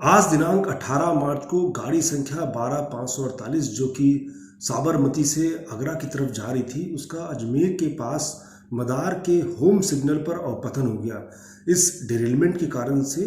आज दिनांक 18 मार्च को गाड़ी संख्या बारह पाँच सौ अड़तालीस जो कि साबरमती से आगरा की तरफ़ जा रही थी, उसका अजमेर के पास मदार के होम सिग्नल पर अवपतन हो गया। इस डिरेलमेंट के कारण से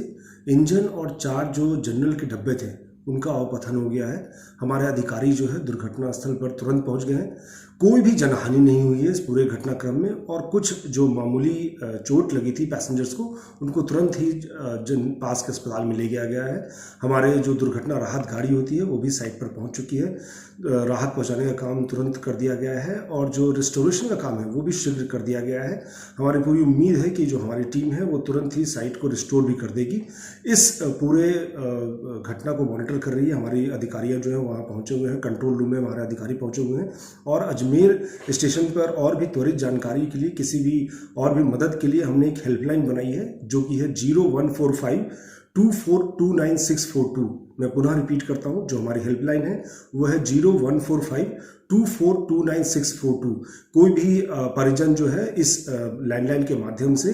इंजन और चार जो जनरल के डब्बे थे उनका अवपतन हो गया है। हमारे अधिकारी जो है दुर्घटना स्थल पर तुरंत पहुँच गए हैं। कोई भी जनहानि नहीं हुई है इस पूरे घटनाक्रम में और कुछ जो मामूली चोट लगी थी पैसेंजर्स को, उनको तुरंत ही जन पास के अस्पताल में ले गया गया है। हमारे जो दुर्घटना राहत गाड़ी होती है वो भी साइट पर पहुँच चुकी है। राहत पहुँचाने का काम तुरंत कर दिया गया है और जो रिस्टोरेशन का काम है वो भी शीघ्र कर दिया गया है। हमारी पूरी उम्मीद है कि जो हमारी टीम है वो तुरंत ही साइट को रिस्टोर भी कर देगी। इस पूरे घटना को मॉनिटर कर रही है, हमारी अधिकारियाँ जो है वहाँ पहुँचे हुए हैं कंट्रोल रूम में हमारे अधिकारी पहुँचे हुए हैं और अजमेर स्टेशन पर और भी त्वरित जानकारी के लिए किसी भी और भी मदद के लिए हमने एक हेल्पलाइन बनाई है, जो कि है zero one four five two four two nine six four two मैं पुनः रिपीट करता हूँ, जो हमारी हेल्पलाइन है, वो है zero one four five two four two nine six four two कोई भी परिजन जो है इस लैंडलाइन के माध्यम से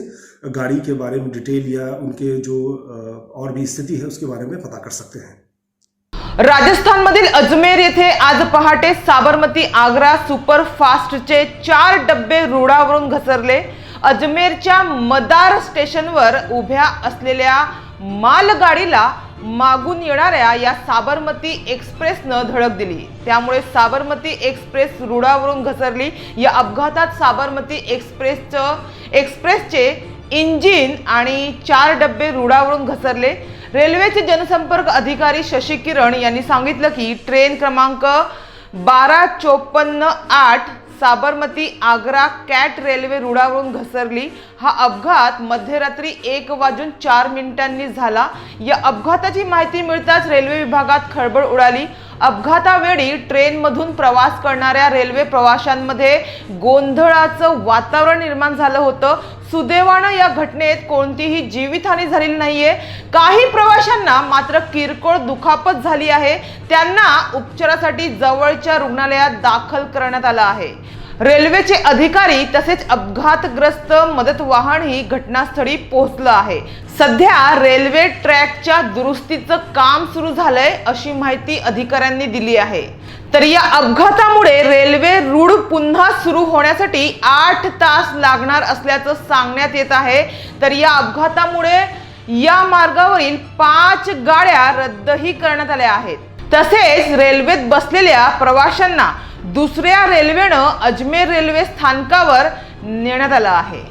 गाड़ी के बारे में डिटेल या उनके जो और भी स्थिति है उसके बारे में पता कर सकते हैं। राजस्थानमधील अजमेर येथे आज पहाटे साबरमती आग्रा सुपरफास्टचे चार डब्बे रुळावरून घसरले. अजमेरच्या मदार स्टेशनवर उभ्या असलेल्या मालगाडीला मागून येणाऱ्या या साबरमती एक्सप्रेसनं धडक दिली. त्यामुळे साबरमती एक्सप्रेस रुळावरून घसरली. या अपघातात साबरमती एक्सप्रेसचं एक्सप्रेसचे इंजिन आणि चार डब्बे रुळावरून घसरले. रेल्वेचे जनसंपर्क अधिकारी शशी किरण यांनी सांगितलं की ट्रेन क्रमांक बारा चोपन्न आठ साबरमती आग्रा कॅट रेल्वे रुळावरून घसरली. हा अपघात मध्यरात्री एक वाजून चार मिनिटांनी झाला. या अपघाताची माहिती मिळताच रेल्वे विभागात खळबळ उडाली. अपघातावेळी ट्रेनमधून प्रवास करणाऱ्या रेल्वे प्रवाशांमध्ये गोंधळाचं वातावरण निर्माण झालं होतं. सुदैवानं या घटनेत कोणतीही जीवितहानी झालेली नाहीये. काही प्रवाशांना मात्र किरकोळ दुखापत झाली आहे. त्यांना उपचारासाठी जवळच्या रुग्णालयात दाखल करण्यात आलं आहे. रेल्वेचे अधिकारी तसेच अपघातग्रस्त मदत वाहनही घटनास्थळी पोहोचलं आहे. सध्या रेल्वे ट्रॅकच्या दुरुस्तीचं काम सुरू झालंय अशी माहिती अधिकाऱ्यांनी दिली आहे. तर या अपघातामुळे रेल्वे रूळ पुन्हा सुरू होण्यासाठी आठ तास लागणार असल्याचं सांगण्यात येत आहे. तर या अपघातामुळे या मार्गावरील पाच गाड्या रद्दही करण्यात आल्या आहेत. तसेच रेल्वेत बसलेल्या प्रवाशांना दुसऱ्या रेल्वेनं अजमेर रेल्वे स्थानकावर नेण्यात आलं आहे.